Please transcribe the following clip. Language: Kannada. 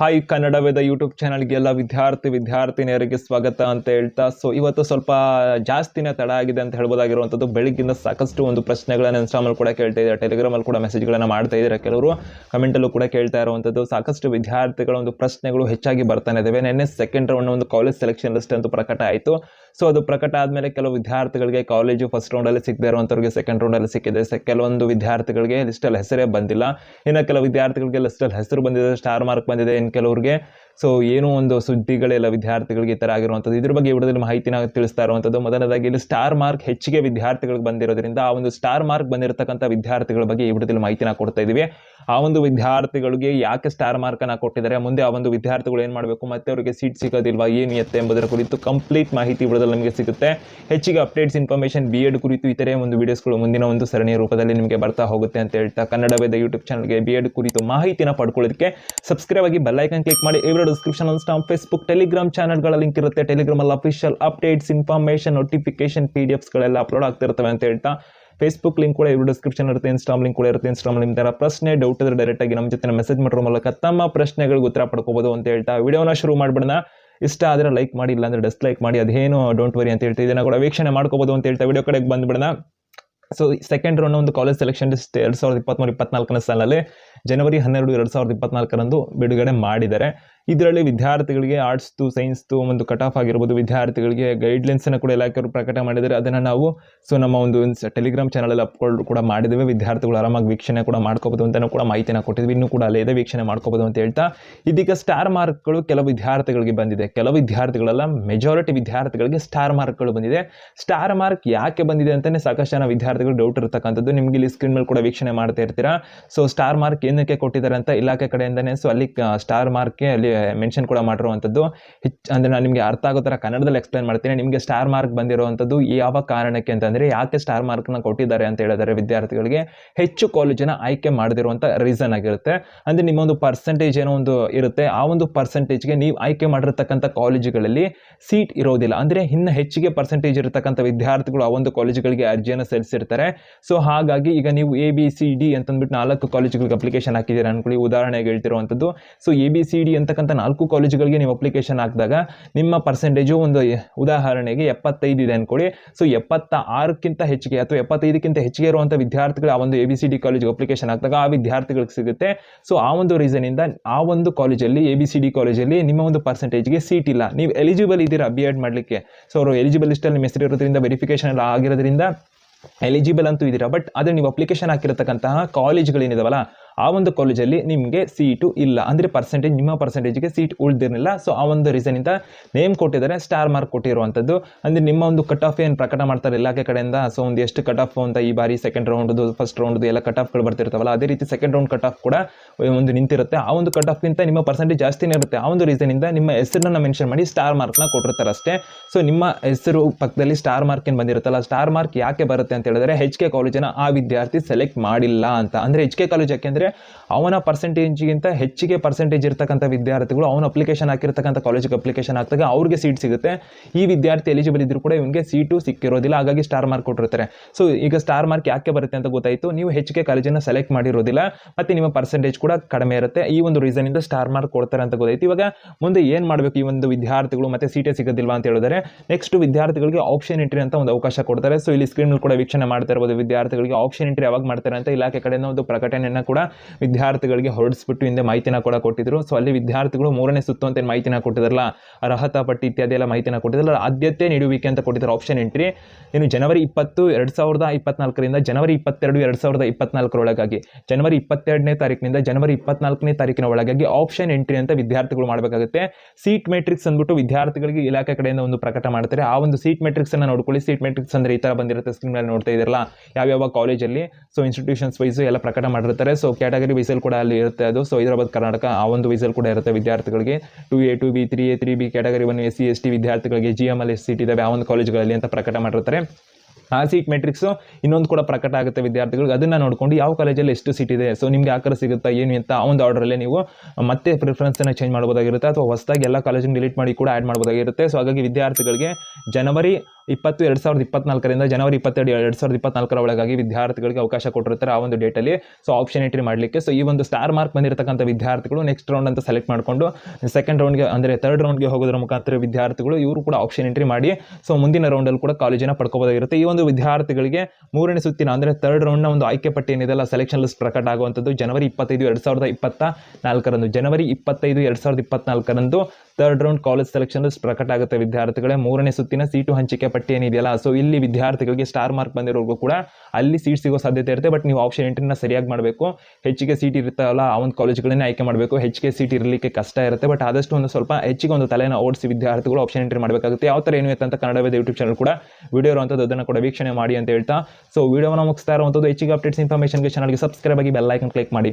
ಹಾಯ್ ಕನ್ನಡವೇದ ಯೂಟ್ಯೂಬ್ ಚಾನಲ್ಗೆ ಎಲ್ಲ ವಿದ್ಯಾರ್ಥಿ ವಿದ್ಯಾರ್ಥಿನಿಯರಿಗೆ ಸ್ವಾಗತ ಅಂತ ಹೇಳ್ತಾ ಸೊ ಇವತ್ತು ಸ್ವಲ್ಪ ಜಾಸ್ತಿನೇ ತಡ ಆಗಿದೆ ಅಂತ ಹೇಳ್ಬೋದಾಗಿರುವಂಥದ್ದು. ಬೆಳಿಗ್ಗಿಂದ ಸಾಕಷ್ಟು ಒಂದು ಪ್ರಶ್ನೆಗಳನ್ನು ಇನ್ಸ್ಟಾಮಲ್ಲಿ ಕೂಡ ಕೇಳ್ತಾ ಇದ್ದಾರೆ ಟೆಲಿಗ್ರಾಮಲ್ಲಿ ಕೂಡ ಮೆಸೇಜ್ಗಳನ್ನು ಮಾಡ್ತಾ ಇದ್ದಾರೆ ಕೆಲವರು. ಕಮೆಂಟಲ್ಲೂ ಕೂಡ ಕೇಳ್ತಾ ಇರುವಂಥದ್ದು. ಸಾಕಷ್ಟು ವಿದ್ಯಾರ್ಥಿಗಳ ಒಂದು ಪ್ರಶ್ನೆಗಳು ಹೆಚ್ಚಾಗಿ ಬರ್ತಾನೆ ಇದ್ದಾವೆ. ನೆನ್ನೆ ಸೆಕೆಂಡ್ ರೌಂಡ್ ಒಂದು ಕಾಲೇಜ್ ಸೆಲೆಕ್ಷನ್ ಲಿಸ್ಟ್ ಅಂತೂ ಪ್ರಕಟ ಆಯಿತು. ಸೊ ಅದು ಪ್ರಕಟ ಆದಮೇಲೆ ಕೆಲವು ವಿದ್ಯಾರ್ಥಿಗಳಿಗೆ ಕಾಲೇಜು ಫಸ್ಟ್ ರೌಂಡಲ್ಲಿ ಸಿಗದೆ ಇರುವಂಥವ್ರಿಗೆ ಸೆಕೆಂಡ್ ರೌಂಡಲ್ಲಿ ಸಿಕ್ಕಿದೆ. ಕೆಲವೊಂದು ವಿದ್ಯಾರ್ಥಿಗಳಿಗೆ ಲಿಸ್ಟಲ್ಲಿ ಹೆಸರೇ ಬಂದಿಲ್ಲ. ಇನ್ನು ಕೆಲವು ವಿದ್ಯಾರ್ಥಿಗಳಿಗೆ ಲಿಸ್ಟಲ್ಲಿ ಹೆಸರು ಬಂದಿದೆ ಸ್ಟಾರ್ ಮಾರ್ಕ್ ಬಂದಿದೆ. ಇನ್ನು ಕೆಲವ್ರಿಗೆ ಸೊ ಏನೋ ಒಂದು ಸುದ್ದಿಗಳೆಲ್ಲ ವಿದ್ಯಾರ್ಥಿಗಳಿಗೆ ಈ ಥರ ಆಗಿರುವಂಥದ್ದು. ಇದ್ರ ಬಗ್ಗೆ ವಿಡಿಯೋದಲ್ಲಿ ಮಾಹಿತಿನ ತಿಳಿಸ್ತಾ ಇರುವಂಥದ್ದು. ಮೊದಲನೇದಾಗಿ ಇಲ್ಲಿ ಸ್ಟಾರ್ ಮಾರ್ಕ್ ಹೆಚ್ಚಿಗೆ ವಿದ್ಯಾರ್ಥಿಗಳಿಗೆ ಬಂದಿರೋದ್ರಿಂದ ಆ ಒಂದು ಸ್ಟಾರ್ ಮಾರ್ಕ್ ಬಂದಿರತಕ್ಕಂಥ ವಿದ್ಯಾರ್ಥಿಗಳ ಬಗ್ಗೆ ಈ ಮಾಹಿತಿನ ಕೊಡ್ತಾ ಇದ್ದೀವಿ. ಆ ಒಂದು ವಿದ್ಯಾರ್ಥಿಗಳಿಗೆ ಯಾಕೆ ಸ್ಟಾರ್ ಮಾರ್ಕನ್ನು ಕೊಟ್ಟಿದ್ದಾರೆ? ಮುಂದೆ ಆ ಒಂದು ವಿದ್ಯಾರ್ಥಿಗಳು ಏನು ಮಾಡಬೇಕು? ಮತ್ತೆ ಅವರಿಗೆ ಸೀಟ್ ಸಿಗೋದಿಲ್ವಾ? ಏನು ಎತ್ತೆ ಎಂಬುದರ ಕುರಿತು ಕಂಪ್ಲೀಟ್ ಮಾಹಿತಿ ವಿಡಿಯೋದಲ್ಲಿ ನಮಗೆ ಸಿಗುತ್ತೆ. ಹೆಚ್ಚಿಗೆ ಅಪ್ಡೇಟ್ಸ್ ಇನ್ಫಾರ್ಮೇಷನ್ ಬಿ ಎಡ್ ಕುರಿತು ಇತರೆ ಒಂದು ವಿಡಿಯೋಸ್ಗಳು ಮುಂದಿನ ಒಂದು ಸರಣಿಯ ರೂಪದಲ್ಲಿ ನಿಮಗೆ ಬರ್ತಾ ಹೋಗುತ್ತೆ ಅಂತ ಹೇಳ್ತಾ ಕನ್ನಡ ವೇದ ಯೂಟ್ಯೂಬ್ ಚಾನಲ್ಗೆ ಬಿ ಎಡ್ ಕುರಿತು ಮಾಹಿತಿನ ಪಡ್ಕೊಳ್ಳೋದಕ್ಕೆ ಸಬ್ಸ್ಕ್ರೈಬ್ ಆಗಿ ಬೆಲ್ಲೈಕನ್ ಕ್ಲಿಕ್ ಮಾಡಿ. ಇವರು ಡಿಸ್ಕ್ರಿಪ್ಷನ್ ಸ್ಟಾಮ್ ಫೇಸ್ಬುಕ್ ಟೆಲಿಗ್ರಾಮ್ ಚಾನಲ್ಗಳ ಲಿಂಕ್ ಇರುತ್ತೆ. ಟೆಲಿಗ್ರಾಮ್ ಅಲ್ಲಿ official updates information notification P D ಎಫ್ಸ್ಗಳೆಲ್ಲ upload ಆಗ್ತಿರ್ತವೆ ಅಂತ ಹೇಳ್ತಾ. ಫೇಸ್ಬುಕ್ ಲಿಂಕ್ ಕೂಡ ಇವರು ಡಿಸ್ಕ್ರಿಪ್ಷನ್ ಇರುತ್ತೆ ಇನ್ಸ್ಟಾಮ್ ಲಿಂಕ್ ಕೂಡ ಇರುತ್ತೆ. ಇನ್ಸ್ಟಾಮ್ ಲಿಂಕ್ ಥರ ಪ್ರಶ್ನೆ ಡೌಟ್ ಇದ್ರೆ ಡೈರೆಕ್ಟ್ ಆಗಿ ನಮ್ಮ ಜೊತೆ ಮೆಸೇಜ್ ಮಾಡೋದ್ರ ಮೂಲಕ ತಮ್ಮ ಪ್ರಶ್ನೆಗಳಿಗೆ ಉತ್ತರ ಪಡ್ಕೋಬಹುದು ಅಂತ ಹೇಳ್ತಾ ವಿಡಿಯೋನ ಶುರು ಮಾಡ್ಬಿಡೋಣ. ಇಷ್ಟ ಆದರೆ ಲೈಕ್ ಮಾಡಿ, ಇಲ್ಲಾಂದ್ರೆ ಡಿಸ್ಲೈಕ್ ಮಾಡಿ, ಅದೇನು ಡೋಂಟ್ ವರಿ ಅಂತ ಹೇಳ್ತಾ ಇದನ್ನ ಕೂಡ ವೀಕ್ಷಣೆ ಮಾಡ್ಕೋಬಹುದು ಅಂತ ಹೇಳ್ತಾ ವಿಡಿಯೋ ಕಡೆಗೆ ಬಂದ್ಬಿಡೋಣ. ಸೊ ಸೆಕೆಂಡ್ ರೌಂಡ್ ಒಂದು ಕಾಲೇಜ್ ಸೆಲೆಕ್ಷನ್ ಲಿಸ್ಟ್ ಎರಡು ಸಾವಿರದ ಇಪ್ಪತ್ತ್ಮೂರು ಇಪ್ಪತ್ನಾಲ್ಕನೇ ಸಾಲಲ್ಲಿ ಜನವರಿ ಹನ್ನೆರಡು ಎರಡು ಸಾವಿರದ ಇಪ್ಪತ್ನಾಲ್ಕರಂದು ಬಿಡುಗಡೆ ಮಾಡಿದ್ದಾರೆ. ಇದರಲ್ಲಿ ವಿದ್ಯಾರ್ಥಿಗಳಿಗೆ ಆರ್ಟ್ಸ್ದು, ಸೈನ್ಸ್ದು ಒಂದು ಕಟ್ ಆಫ್ ಆಗಿರ್ಬೋದು. ವಿದ್ಯಾರ್ಥಿಗಳಿಗೆ ಗೈಡ್ಲೈನ್ಸನ್ನು ಕೂಡ ಇಲಾಖೆಯವರು ಪ್ರಕಟ ಮಾಡಿದ್ದಾರೆ. ಅದನ್ನು ನಾವು ಸೊ ನಮ್ಮ ಒಂದು ಟೆಲಿಗ್ರಾಮ್ ಚಾನಲಲ್ಲಿ ಅಪ್ಲೋಡ್ ಕೂಡ ಮಾಡಿದ್ದೇವೆ. ವಿದ್ಯಾರ್ಥಿಗಳು ಆರಾಮಾಗಿ ವೀಕ್ಷಣೆ ಕೂಡ ಮಾಡ್ಕೋಬೋದು ಅಂತಲೂ ಕೂಡ ಮಾಹಿತಿನ ಕೊಟ್ಟಿದ್ವಿ ಇನ್ನೂ ಕೂಡ ಅಲ್ಲೇ ವೀಕ್ಷಣೆ ಮಾಡ್ಕೋಬೋದು ಅಂತ ಹೇಳ್ತಾ. ಇದೀಗ ಸ್ಟಾರ್ ಮಾರ್ಕ್ಗಳು ಕೆಲವು ವಿದ್ಯಾರ್ಥಿಗಳಿಗೆ ಬಂದಿದೆ. ಕೆಲವು ವಿದ್ಯಾರ್ಥಿಗಳೆಲ್ಲ ಮೆಜಾರಿಟಿ ವಿದ್ಯಾರ್ಥಿಗಳಿಗೆ ಸ್ಟಾರ್ ಮಾರ್ಕ್ಗಳು ಬಂದಿದೆ. ಸ್ಟಾರ್ ಮಾರ್ಕ್ ಯಾಕೆ ಬಂದಿದೆ ಅಂತಲೇ ಸಾಕಷ್ಟು ಜನ ವಿದ್ಯಾರ್ಥಿಗಳು ಡೌಟ್ ಇರ್ತಕ್ಕಂಥದ್ದು. ನಿಮಗೆ ಇಲ್ಲಿ ಸ್ಕ್ರೀನ್ ಮೇಲೆ ಕೂಡ ವೀಕ್ಷಣೆ ಮಾಡ್ತಾ ಇರ್ತೀರಾ. ಸೊ ಸ್ಟಾರ್ ಮಾರ್ಕ್ ಏನಕ್ಕೆ ಕೊಟ್ಟಿದ್ದಾರೆ ಅಂತ ಇಲಾಖೆ ಕಡೆಯಿಂದನೇ ಸೊ ಅಲ್ಲಿ ಸ್ಟಾರ್ ಮಾರ್ಕ್ಗೆ ಅಲ್ಲಿ ಮೆನ್ಷನ್ ಕೂಡ ಮಾಡಿರುವಂಥದ್ದು. ಹೆಚ್ಚು ಅಂದರೆ ನಾನು ನಿಮಗೆ ಅರ್ಥ ಆಗೋ ಥರ ಕನ್ನಡದಲ್ಲಿ ಎಕ್ಸ್ಪ್ಲೈನ್ ಮಾಡ್ತೀನಿ. ನಿಮಗೆ ಸ್ಟಾರ್ ಮಾರ್ಕ್ ಬಂದಿರುವಂಥದ್ದು ಯಾವ ಕಾರಣಕ್ಕೆ ಅಂತಂದರೆ ಯಾಕೆ ಸ್ಟಾರ್ ಮಾರ್ಕ್ನ ಕೊಟ್ಟಿದ್ದಾರೆ ಅಂತ ಹೇಳಿದರೆ ವಿದ್ಯಾರ್ಥಿಗಳಿಗೆ. ಹೆಚ್ಚು ಕಾಲೇಜಿನ ಆಯ್ಕೆ ಮಾಡದಿರುವಂಥ ರೀಸನ್ ಆಗಿರುತ್ತೆ. ಅಂದರೆ ನಿಮ್ಮೊಂದು ಪರ್ಸೆಂಟೇಜ್ ಏನೋ ಒಂದು ಇರುತ್ತೆ. ಆ ಒಂದು ಪರ್ಸೆಂಟೇಜ್ಗೆ ನೀವು ಆಯ್ಕೆ ಮಾಡಿರ್ತಕ್ಕಂಥ ಕಾಲೇಜುಗಳಲ್ಲಿ ಸೀಟ್ ಇರೋದಿಲ್ಲ. ಅಂದರೆ ಇನ್ನು ಹೆಚ್ಚಿಗೆ ಪರ್ಸೆಂಟೇಜ್ ಇರತಕ್ಕಂಥ ವಿದ್ಯಾರ್ಥಿಗಳು ಆ ಒಂದು ಕಾಲೇಜುಗಳಿಗೆ ಅರ್ಜಿಯನ್ನು ಸಲ್ಲಿಸಿರ್ತಾರೆ. ಸೊ ಹಾಗಾಗಿ ಈಗ ನೀವು ಎ ಬಿ ಸಿ ಡಿ ಅಂತಂದ್ಬಿಟ್ಟು ನಾಲ್ಕು ಕಾಲೇಜುಗಳಿಗೆ ಅಪ್ಲಿಕೇಶನ್ ಹಾಕಿದ್ದೀರಾ ಅನ್ಕೊಳ್ಳಿ. ಉದಾಹರಣೆಗೆ ಹೇಳ್ತಿರುವಂಥದ್ದು. So A B C D ಅಂತಕ್ಕಂಥ ನಾಲ್ಕು ಕಾಲೇಜುಗಳಿಗೆ ನೀವು ಅಪ್ಲಿಕೇಶನ್ ಹಾಕಿದಾಗ ನಿಮ್ಮ ಪರ್ಸೆಂಟೇಜು ಒಂದು ಉದಾಹರಣೆಗೆ ಎಪ್ಪತ್ತೈದು ಇದೆ ಅಂದ್ಕೊಳ್ಳಿ ಸೊ ಎಪ್ಪತ್ತ ಆರಕ್ಕಿಂತ ಹೆಚ್ಚಿಗೆ ಅಥವಾ ಎಪ್ಪತ್ತೈದಕ್ಕಿಂತ ಹೆಚ್ಚಿಗೆ ಇರುವಂಥ ವಿದ್ಯಾರ್ಥಿಗಳು ಆ ಒಂದು ಎ ಬಿ ಸಿ ಡಿ ಕಾಲೇಜಿಗೆ ಅಪ್ಲಿಕೇಶನ್ ಹಾಕಿದಾಗ ಆ ವಿದ್ಯಾರ್ಥಿಗಳಿಗೆ ಸಿಗುತ್ತೆ. ಸೊ ಆ ಒಂದು ರೀಸನಿಂದ ಆ ಒಂದು ಕಾಲೇಜಲ್ಲಿ ಎ ಬಿ ಸಿ ಡಿ ಕಾಲೇಜಲ್ಲಿ ನಿಮ್ಮ ಒಂದು ಪರ್ಸೆಂಟೇಜ್ಗೆ ಸೀಟ್ ಇಲ್ಲ. ನೀವು ಎಲಿಜಿಬಲ್ ಇದ್ದೀರಾ ಬಿ ಎಡ್ ಮಾಡಲಿಕ್ಕೆ. ಸೊ ಅವರು ಎಲಿಜಿಬಲ್ ಲಿಸ್ಟಲ್ಲಿ ನಿಮ್ಮ ಹೆಸರು ಇರೋದ್ರಿಂದ ವೆರಿಫಿಕೇಶನ್ ಎಲ್ಲ ಆಗಿರೋದ್ರಿಂದ ಎಲಿಜಿಬಲ್ ಅಂತೂ ಇದ್ದೀರಾ. ಬಟ್ ಆದರೆ ನೀವು ಅಪ್ಲಿಕೇಶನ್ ಹಾಕಿರತಕ್ಕಂತಹ ಕಾಲೇಜ್ಗಳೇನಿದಾವಲ್ಲ ಆ ಒಂದು ಕಾಲೇಜಲ್ಲಿ ನಿಮಗೆ ಸೀಟು ಇಲ್ಲ. ಅಂದರೆ ಪರ್ಸೆಂಟೇಜ್ ನಿಮ್ಮ ಪರ್ಸೆಂಟೇಜ್ಗೆ ಸೀಟ್ ಉಳಿದಿರಲಿಲ್ಲ. ಸೊ ಆ ಒಂದು ರೀಸನಿಂದ ನೇಮ್ ಕೊಟ್ಟಿದ್ದಾರೆ ಸ್ಟಾರ್ ಮಾರ್ಕ್ ಕೊಟ್ಟಿರುವಂಥದ್ದು ಅಂದರೆ ನಿಮ್ಮ ಒಂದು ಕಟ್ ಆಫ್ ಏನು ಪ್ರಕಟ ಮಾಡ್ತಾರೆ ಇಲಾಖೆ ಕಡೆಯಿಂದ? ಸೊ ಒಂದು ಎಷ್ಟು ಕಟ್ ಆಫ್ ಅಂತ ಈ ಬಾರಿ ಸೆಕೆಂಡ್ ರೌಂಡ್ದು ಫಸ್ಟ್ ರೌಂಡ್ದು ಎಲ್ಲ ಕಟ್ ಆಫ್ಗಳು ಬರ್ತಿರ್ತಾವಲ್ಲ, ಅದೇ ರೀತಿ ಸೆಕೆಂಡ್ ರೌಂಡ್ ಕಟ್ ಆಫ್ ಕೂಡ ಒಂದು ನಿಂತಿರುತ್ತೆ. ಆ ಒಂದು ಕಟ್ ಆಫ್ಗಿಂತ ನಿಮ್ಮ ಪರ್ಸೆಂಟೇಜ್ ಜಾಸ್ತಿನೇ ಇರುತ್ತೆ. ಆ ಒಂದು ರೀಸನಿಂದ ನಿಮ್ಮ ಹೆಸರನ್ನ ಮೆನ್ಷನ್ ಮಾಡಿ ಸ್ಟಾರ್ ಮಾರ್ಕ್ನ ಕೊಟ್ಟಿರ್ತಾರೆ ಅಷ್ಟೇ. ಸೊ ನಿಮ್ಮ ಹೆಸರು ಪಕ್ಕದಲ್ಲಿ ಸ್ಟಾರ್ ಮಾರ್ಕ್ ಏನು ಬಂದಿರುತ್ತಲ್ಲ ಸ್ಟಾರ್ ಮಾರ್ಕ್ ಯಾಕೆ ಬರುತ್ತೆ ಅಂತ ಹೇಳಿದ್ರೆ ಹೆಚ್ ಕೆ ಕಾಲೇಜನ್ನು ಆ ವಿದ್ಯಾರ್ಥಿ ಸೆಲೆಕ್ಟ್ ಮಾಡಿಲ್ಲ ಅಂತ. ಅಂದರೆ ಹೆಚ್ ಕೆ ಕಾಲೇಜ್ ಯಾಕೆಂದರೆ ಅವನ ಪರ್ಸೆಂಟೇಜ್ಗಿಂತ ಹೆಚ್ಚಿಗೆ ಪರ್ಸೆಂಟೇಜ್ ಇರ್ತಕ್ಕಂಥ ವಿದ್ಯಾರ್ಥಿಗಳು, ಅವನ ಅಪ್ಲಿಕೇಶನ್ ಹಾಕಿರ್ತಕ್ಕಂಥ ಕಾಲೇಜಿಗೆ ಅಪ್ಲಿಕೇಶನ್ ಹಾಕಿದಾಗ ಅವ್ರಿಗೆ ಸೀಟ್ ಸಿಗುತ್ತೆ. ಈ ವಿದ್ಯಾರ್ಥಿ ಎಲಿಜಿಬಲ್ ಇದ್ದರೂ ಕೂಡ ಇವನಿಗೆ ಸೀಟು ಸಿಕ್ಕಿರೋದಿಲ್ಲ, ಹಾಗಾಗಿ ಸ್ಟಾರ್ ಮಾರ್ಕ್ ಕೊಟ್ಟಿರ್ತಾರೆ. ಸೊ ಈಗ ಸ್ಟಾರ್ ಮಾರ್ಕ್ ಯಾಕೆ ಬರುತ್ತೆ ಅಂತ ಗೊತ್ತಾಯಿತು. ನೀವು ಹೆಚ್ಚಿಗೆ ಕಾಲೇಜನ್ನು ಸೆಲೆಕ್ಟ್ ಮಾಡಿರೋದಿಲ್ಲ, ಮತ್ತು ನಿಮ್ಮ ಪರ್ಸೆಂಟೇಜ್ ಕೂಡ ಕಡಿಮೆ ಇರುತ್ತೆ. ಈ ಒಂದು ರೀಸನಿಂದ ಸ್ಟಾರ್ ಮಾರ್ಕ್ ಕೊಡ್ತಾರೆ ಅಂತ ಗೊತ್ತಾಯ್ತು. ಇವಾಗ ಮುಂದೆ ಏನು ಮಾಡಬೇಕು ಈ ಒಂದು ವಿದ್ಯಾರ್ಥಿಗಳು ಮತ್ತೆ ಸೀಟೇ ಸಿಗೋದಿಲ್ಲ ಅಂತ ಹೇಳಿದರೆ ನೆಕ್ಸ್ಟ್ ವಿದ್ಯಾರ್ಥಿಗಳಿಗೆ ಆಪ್ಷನ್ ಎಂಟ್ರಿ ಅಂತ ಒಂದು ಅವಕಾಶ ಕೊಡ್ತಾರೆ. ಸೊ ಇಲ್ಲಿ ಸ್ಕ್ರೀನ್ ಕೂಡ ವೀಕ್ಷಣೆ ಮಾಡ್ತಾ ಇರ್ಬೋದು ವಿದ್ಯಾರ್ಥಿಗಳಿಗೆ ಆಪ್ಷನ್ ಎಂಟ್ರಿ ಯಾವಾಗ ಮಾಡ್ತಾರೆ ಅಂತ ಇಲಾಖೆ ಕಡೆಯಿಂದ ಒಂದು ಪ್ರಕಟಣೆಯನ್ನು ಕೂಡ ವಿದ್ಯಾರ್ಥಿಗಳಿಗೆ ಹೊರಡಿಸ್ಬಿಟ್ಟು ಹಿಂದೆ ಮಾಹಿತಿನ ಕೂಡ ಕೊಟ್ಟಿದ್ರು. ಸೊ ಅಲ್ಲಿ ವಿದ್ಯಾರ್ಥಿಗಳು ಮೂರನೇ ಸುತ್ತು ಅಂತ ಮಾಹಿತಿನ ಕೊಟ್ಟಿದ್ರಲ್ಲ ಅರ್ಹತಾ ಪಟ್ಟಿ ಇತ್ಯಾದಿ ಎಲ್ಲ ಮಾಹಿತಿನ ಕೊಟ್ಟಿದ್ರಲ್ಲ, ಆದ್ಯತೆ ನೀಡುವಿಕೆ ಅಂತ ಕೊಟ್ಟಿದ್ದಾರೆ ಆಪ್ಷನ್ ಎಂಟ್ರಿ. ಇನ್ನು ಜನವರಿ ಇಪ್ಪತ್ತು, ಎರಡು ಸಾವಿರದ ಇಪ್ಪತ್ನಾಲ್ಕರಿಂದ ಜನವರಿ ಇಪ್ಪತ್ತೆರಡು, ಎರಡು ಸಾವಿರದ ಇಪ್ಪತ್ನಾಲ್ಕರೊಳಗಾಗಿ, ಜನವರಿ ಇಪ್ಪತ್ತೆರಡನೇ ತಾರೀಕಿನಿಂದ ಜನವರಿ ಇಪ್ಪತ್ನಾಲ್ಕನೇ ತಾರೀಕಿನ ಒಳಗಾಗಿ ಆಪ್ಷನ್ ಎಂಟ್ರಿ ಅಂತ ವಿದ್ಯಾರ್ಥಿಗಳು ಮಾಡಬೇಕಾಗುತ್ತೆ. ಸೀಟ್ ಮೆಟ್ರಿಕ್ಸ್ ಅಂದ್ಬಿಟ್ಟು ವಿದ್ಯಾರ್ಥಿಗಳಿಗೆ ಇಲಾಖೆ ಕಡೆಯಿಂದ ಒಂದು ಪ್ರಕಟ ಮಾಡ್ತಾರೆ. ಆ ಒಂದು ಸೀಟ್ ಮೆಟ್ರಿಕ್ಸ್ ಅನ್ನ ನೋಡ್ಕೊಳ್ಳಿ. ಸೀಟ್ ಮೆಟ್ರಿಕ್ಸ್ ಅಂದ್ರೆ ಈ ತರ ಬಂದಿರುತ್ತೆ ಸ್ಕ್ರೀನ್ ಮೇಲೆ ನೋಡ್ತಾ ಇದ್ದೀರಲ್ಲ, ಯಾವ್ಯಾವ ಕಾಲೇಜಲ್ಲಿ ಸೊ ಇನ್ಸ್ಟಿಟ್ಯೂಷನ್ಸ್ ವೈಸ್ ಎಲ್ಲ ಪ್ರಕಟ ಮಾಡಿರ್ತಾರೆ. ಸೊ ಕ್ಯಾಟಗರಿ ವೀಸಲ್ ಕೂಡ ಅಲ್ಲಿ ಇರುತ್ತೆ ಅದು. ಸೊ ಹೈದರಾಬಾದ್, ಕರ್ನಾಟಕ ಆ ಒಂದು ವೀಸಲ್ ಕೂಡ ಇರುತ್ತೆ ವಿದ್ಯಾರ್ಥಿಗಳಿಗೆ. Two A two B three A three B category one S C S T ವಿದ್ಯಾರ್ಥಿಗಳಿಗೆ G M L S seat ಇದಾವೆ ಆ ಒಂದು ಕಾಲೇಜುಗಳಲ್ಲಿ ಅಂತ ಪ್ರಕಟ ಮಾಡಿರ್ತಾರೆ. ಆ ಸೀಟ್ ಮೆಟ್ರಿಕ್ಸು ಇನ್ನೊಂದು ಕೂಡ ಪ್ರಕಟ ಆಗುತ್ತೆ ವಿದ್ಯಾರ್ಥಿಗಳಿಗೆ. ಅದನ್ನು ನೋಡ್ಕೊಂಡು ಯಾವ ಕಾಲೇಜಲ್ಲಿ ಎಷ್ಟು ಸೀಟ್ ಇದೆ? ಸೊ ನಿಮಗೆ ಆಕಾರ ಸಿಗುತ್ತಾ ಏನು ಅಂತ ಆ ಒಂದು ಆರ್ಡರಲ್ಲೇ ನೀವು ಮತ್ತೆ ಪ್ರಿಫರೆನ್ಸನ್ನು ಚೇಂಜ್ ಮಾಡ್ಬೋದಾಗಿರುತ್ತೆ ಅಥವಾ ಹೊಸದಾಗಿ ಎಲ್ಲ ಕಾಲೇಜನ್ನು ಡಿಲೀಟ್ ಮಾಡಿ ಕೂಡ ಆ್ಯಡ್ ಮಾಡ್ಬೋದಾಗಿರುತ್ತೆ. ಸೊ ಹಾಗಾಗಿ ವಿದ್ಯಾರ್ಥಿಗಳಿಗೆ ಜನವರಿ ಇಪ್ಪತ್ತು ಎರಡು ಸಾವಿರದ ಇಪ್ಪತ್ನಾಲ್ಕರಿಂದ ಜನವರಿ ಇಪ್ಪತ್ತೆರಡು ಎರಡು ಸಾವಿರದ ಇಪ್ಪತ್ನಾಲ್ಕರ ಒಳಗಾಗಿ ವಿದ್ಯಾರ್ಥಿಗಳಿಗೆ ಅವಕಾಶ ಕೊಟ್ಟಿರ್ತಾರೆ ಆ ಒಂದು ಡೇಟಲ್ಲಿ ಸೊ ಆಪ್ಷನ್ ಎಂಟ್ರಿ ಮಾಡಲಿಕ್ಕೆ. ಸೊ ಈ ಒಂದು ಸ್ಟಾರ್ ಮಾರ್ಕ್ ಬಂದಿರತಕ್ಕಂಥ ವಿದ್ಯಾರ್ಥಿಗಳು ನೆಕ್ಸ್ಟ್ ರೌಂಡ್ ಅಂತ ಸೆಲೆಕ್ಟ್ ಮಾಡಿಕೊಂಡು ಸೆಕೆಂಡ್ ರೌಂಡ್ಗೆ ಅಂದರೆ ತರ್ಡ್ ರೌಂಡ್ಗೆ ಹೋಗೋದ್ರ ಮುಖಾಂತರ ವಿದ್ಯಾರ್ಥಿಗಳು ಇವರು ಕೂಡ ಆಪ್ಷನ್ ಎಂಟ್ರಿ ಮಾಡಿ ಸೊ ಮುಂದಿನ ರೌಂಡಲ್ಲಿ ಕೂಡ ಕಾಲೇಜಿನ ಪಡ್ಕೋಬೋದಾಗಿರುತ್ತೆ. ಈ ಒಂದು ವಿದ್ಯಾರ್ಥಿಗಳಿಗೆ ಮೂರನೇ ಸುತ್ತಿನ ಅಂದರೆ ತರ್ಡ್ ರೌಂಡ್ನ ಒಂದು ಆಯ್ಕೆ ಪಟ್ಟಿ ಏನಿದೆಲ್ಲ ಸೆಲೆಕ್ಷನ್ ಲಿಸ್ಟ್ ಪ್ರಕಟ ಆಗುವಂಥದ್ದು ಜನವರಿ ಇಪ್ಪತ್ತೈದು ಎರಡು ಸಾವಿರದ ಇಪ್ಪತ್ತ ನಾಲ್ಕರಂದು ಜನವರಿ ಇಪ್ಪತ್ತೈದು ಎರಡು ಸಾವಿರದ ಇಪ್ಪತ್ನಾಲ್ಕರಂದು third round college selection list ಪ್ರಕಟ ಆಗುತ್ತೆ ವಿದ್ಯಾರ್ಥಿಗಳೇ. ಮೂರನೇ ಸುತ್ತಿನ ಸೀಟು ಹಂಚಿಕೆ ಏನಿದೆಯಲ್ಲ ಸೊ ಇಲ್ಲಿ ವಿದ್ಯಾರ್ಥಿಗಳಿಗೆ ಸ್ಟಾರ್ ಮಾರ್ಕ್ ಬಂದಿರೋರ್ಗೂ ಕೂಡ ಅಲ್ಲಿ ಸೀಟ್ ಸಿಗೋ ಸಾಧ್ಯತೆ ಇರುತ್ತೆ ಬಟ್ ನೀವು ಆಪ್ಷನ್ ಎಂಟ್ರಿನ ಸರಿಯಾಗಿ ಮಾಡಬೇಕು. ಹೆಚ್ಚಿಗೆ ಸೀಟ್ ಇರುತ್ತಲ್ಲ, ಆ ಒಂದು ಕಾಲೇಜ್ಗಳನ್ನೇ ಆಯ್ಕೆ ಮಾಡಬೇಕು. ಹೆಚ್ಚಿಗೆ ಸೀಟ್ ಇರಲಿಕ್ಕೆ ಕಷ್ಟ ಇರುತ್ತೆ ಬಟ್ ಆದಷ್ಟು ಒಂದು ಸ್ವಲ್ಪ ಹೆಚ್ಚಿಗೆ ಒಂದು ತಲೆನ ಓಡಿಸಿ ವಿದ್ಯಾರ್ಥಿಗಳು ಆಪ್ಷನ್ ಎಂಟ್ರಿ ಮಾಡಬೇಕಾಗುತ್ತೆ. ಯಾವ ಥರ ಏನು ಅಂತ ಕನ್ನಡ ವೇದ ಯೂಟ್ಯೂಬ್ ಚಾನಲ್ ಕೂಡ ವಿಡಿಯೋ ಇರುವಂಥದ್ದು ಅದನ್ನು ಕೂಡ ವೀಕ್ಷಣೆ ಮಾಡಿ ಅಂತ ಹೇಳ್ತಾ. ಸೊ ವಿಡಿಯೋನ ಮುಗಿಸ್ತಾ ಇರುವಂಥದ್ದು ಹೆಚ್ಚಿಗೆ ಅಪ್ಡೇಟ್ಸ್ ಇನ್ಫಾರ್ಮೇಷನ್ಗೆ ಚಾನಲ್ಗೆ ಸಬ್ಸ್ಕ್ರೈಬ್ ಆಗಿ ಬೆಲ್ ಐಕನ್ ಕ್ಲಿಕ್ ಮಾಡಿ.